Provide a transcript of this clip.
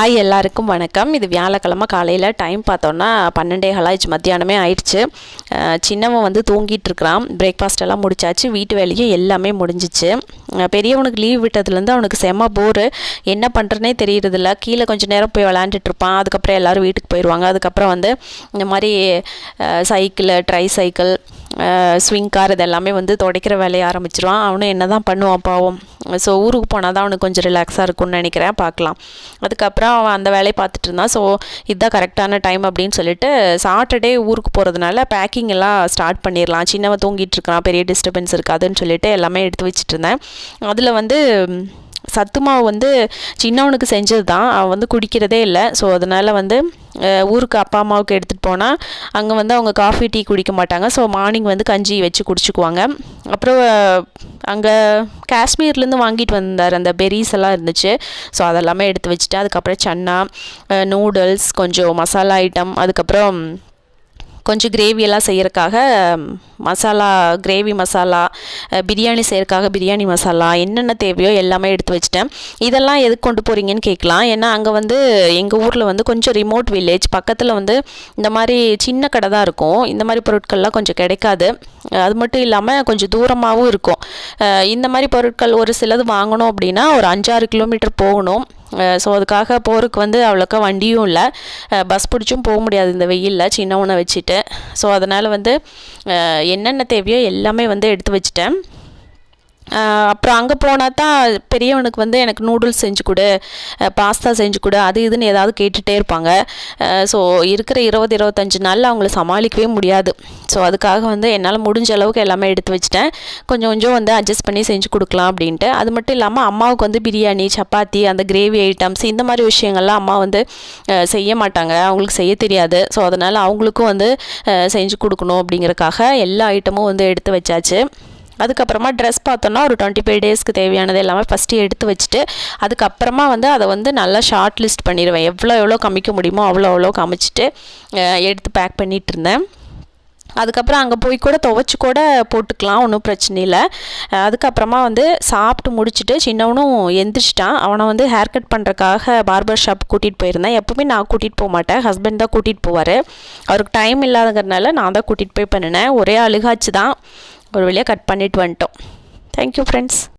Hi எல்லாருக்கும் வணக்கம். இது வியாழக்கிழமை காலையில் டைம் பார்த்தோன்னா பன்னெண்டே ஹலாய்ச்சி மத்தியானமே ஆயிடுச்சு. சின்னவன் வந்து தூங்கிட்டு இருக்கிறான். பிரேக்ஃபாஸ்ட் எல்லாம் முடிச்சாச்சு. வீட்டு வேலையும் எல்லாமே முடிஞ்சிச்சு. பெரியவனுக்கு லீவ் விட்டதுலேருந்து அவனுக்கு செம போரு என்ன பண்ணுறனே தெரியறதில்ல. கீழே கொஞ்சம் நேரம் போய் விளாண்டுட்டு இருப்பான். அதுக்கப்புறம் எல்லோரும் வீட்டுக்கு போயிடுவாங்க அதுக்கப்புறம் வந்து இந்த மாதிரி cycle tricycle swing car இதெல்லாமே வந்து துடைக்கிற வேலையை ஆரம்பிச்சிருவான். அவனும் என்ன தான் பண்ணுவான் பாவம். ஸோ ஊருக்கு போனால் தான் அவனுக்கு கொஞ்சம் ரிலாக்ஸாக இருக்கும்னு நினைக்கிறேன். பார்க்கலாம். அதுக்கப்புறம் அவன் அந்த வேலையை பார்த்துட்டு இருந்தான். ஸோ இதுதான் கரெக்டான டைம் அப்படின்னு சொல்லிட்டு சாட்டர்டே ஊருக்கு போகிறதுனால பேக்கிங் எல்லாம் ஸ்டார்ட் பண்ணிடலாம். சின்னவன் தூங்கிட்டு இருக்கான். பெரிய டிஸ்டர்பன்ஸ் இருக்காதுன்னு சொல்லிட்டு எல்லாமே எடுத்து வச்சுட்டு இருந்தேன். அதில் வந்து சத்து மாவு வந்து சின்னவனுக்கு செஞ்சது தான் அவன் வந்து குடிக்கிறதே இல்லை. ஸோ அதனால் வந்து ஊருக்கு அப்பா அம்மாவுக்கு எடுத்துகிட்டு போனால் அங்கே வந்து அவங்க காஃபி டீ குடிக்க மாட்டாங்க. ஸோ மார்னிங் வந்து கஞ்சி வச்சு குடிச்சுக்குவாங்க. அப்புறம் அங்கே காஷ்மீர்லேருந்து வாங்கிட்டு வந்தார். அந்த பெரிஸ் எல்லாம் இருந்துச்சு. ஸோ அதெல்லாமே எடுத்து வச்சுட்டு அதுக்கப்புறம் சன்னா நூடுல்ஸ் கொஞ்சம் மசாலா ஐட்டம் அதுக்கப்புறம் கொஞ்சம் கிரேவி எல்லாம் செய்யறதுக்காக மசாலா கிரேவி மசாலா பிரியாணி செய்யறதுக்காக பிரியாணி மசாலா என்னென்ன தேவையோ எல்லாமே எடுத்து வச்சுட்டேன். இதெல்லாம் எதுக்கு கொண்டு போகிறீங்கன்னு கேட்கலாம். ஏன்னா அங்கே வந்து எங்கள் ஊரில் வந்து கொஞ்சம் ரிமோட் வில்லேஜ் பக்கத்தில் வந்து இந்த மாதிரி சின்ன கடை தான் இருக்கும். இந்த மாதிரி பொருட்கள்லாம் கொஞ்சம் கிடைக்காது. அது மட்டும் இல்லாமல் கொஞ்சம் தூரமாகவும் இருக்கும். இந்த மாதிரி பொருட்கள் ஒரு சிலது வாங்கணும் அப்படின்னா ஒரு அஞ்சாறு கிலோமீட்டர் போகணும். ஸோ அதுக்காக போகிறதுக்கு வந்து அவ்வளோக்கா வண்டியும் இல்லை. பஸ் பிடிச்சும் போக முடியாது இந்த வெயிலில். சின்னவனை வச்சுட்டு. ஸோ அதனால் வந்து என்னென்ன தேவையோ எல்லாமே வந்து எடுத்து வச்சுட்டேன். அப்புறம் அங்கே போனால் தான் பெரியவனுக்கு வந்து எனக்கு நூடுல்ஸ் செஞ்சு கொடு பாஸ்தா செஞ்சு கொடு அது இதுன்னு ஏதாவது கேட்டுகிட்டே இருப்பாங்க. ஸோ இருக்கிற இருபது இருபத்தஞ்சு நாளில் அவங்கள சமாளிக்கவே முடியாது. ஸோ அதுக்காக வந்து என்னால் முடிஞ்ச அளவுக்கு எல்லாமே எடுத்து வச்சுட்டேன். கொஞ்சம் கொஞ்சம் வந்து அட்ஜஸ்ட் பண்ணி செஞ்சு கொடுக்கலாம் அப்படின்ட்டு. அது மட்டும் இல்லாமல் அம்மாவுக்கு வந்து பிரியாணி சப்பாத்தி அந்த கிரேவி ஐட்டம்ஸ் இந்த மாதிரி விஷயங்கள்லாம் அம்மா வந்து செய்ய மாட்டாங்க. அவங்களுக்கு செய்ய தெரியாது. ஸோ அதனால் அவங்களுக்கும் வந்து செஞ்சு கொடுக்கணும் அப்படிங்கிறக்காக எல்லா ஐட்டமும் வந்து எடுத்து வச்சாச்சு. அதுக்கப்புறமா ட்ரெஸ் பார்த்தோன்னா ஒரு டுவெண்ட்டி ஃபைவ் டேஸ்க்கு தேவையானது எல்லாமே ஃபஸ்ட்டு எடுத்து வச்சுட்டு அதுக்கப்புறமா வந்து அதை வந்து நல்லா ஷார்ட் லிஸ்ட் பண்ணிடுவேன். எவ்வளோ எவ்வளோ கமிக்க முடியுமோ அவ்வளோ அவ்வளோ கமிச்சிட்டு எடுத்து பேக் பண்ணிகிட்டு இருந்தேன். அதுக்கப்புறம் அங்கே போய் கூட துவைச்சி கூட போட்டுக்கலாம் ஒன்றும் பிரச்சனை இல்லை. அதுக்கப்புறமா வந்து சாப்பிட்டு முடிச்சுட்டு சின்னவனும் எந்திரிச்சிட்டான். அவனை வந்து ஹேர் கட் பண்ணுறக்காக பார்பர் ஷாப் கூட்டிகிட்டு போயிருந்தேன். எப்பவுமே நான் கூட்டிகிட்டு போக மாட்டேன். ஹஸ்பண்ட் தான் கூட்டிகிட்டு போவார். அவருக்கு டைம் இல்லாதங்கிறனால நான் தான் கூட்டிகிட்டு போய் பண்ணினேன். ஒரே அழுகாச்சு தான். ஒரு வழியாக கட் பண்ணிட்டு வந்துட்டோம். Thank you friends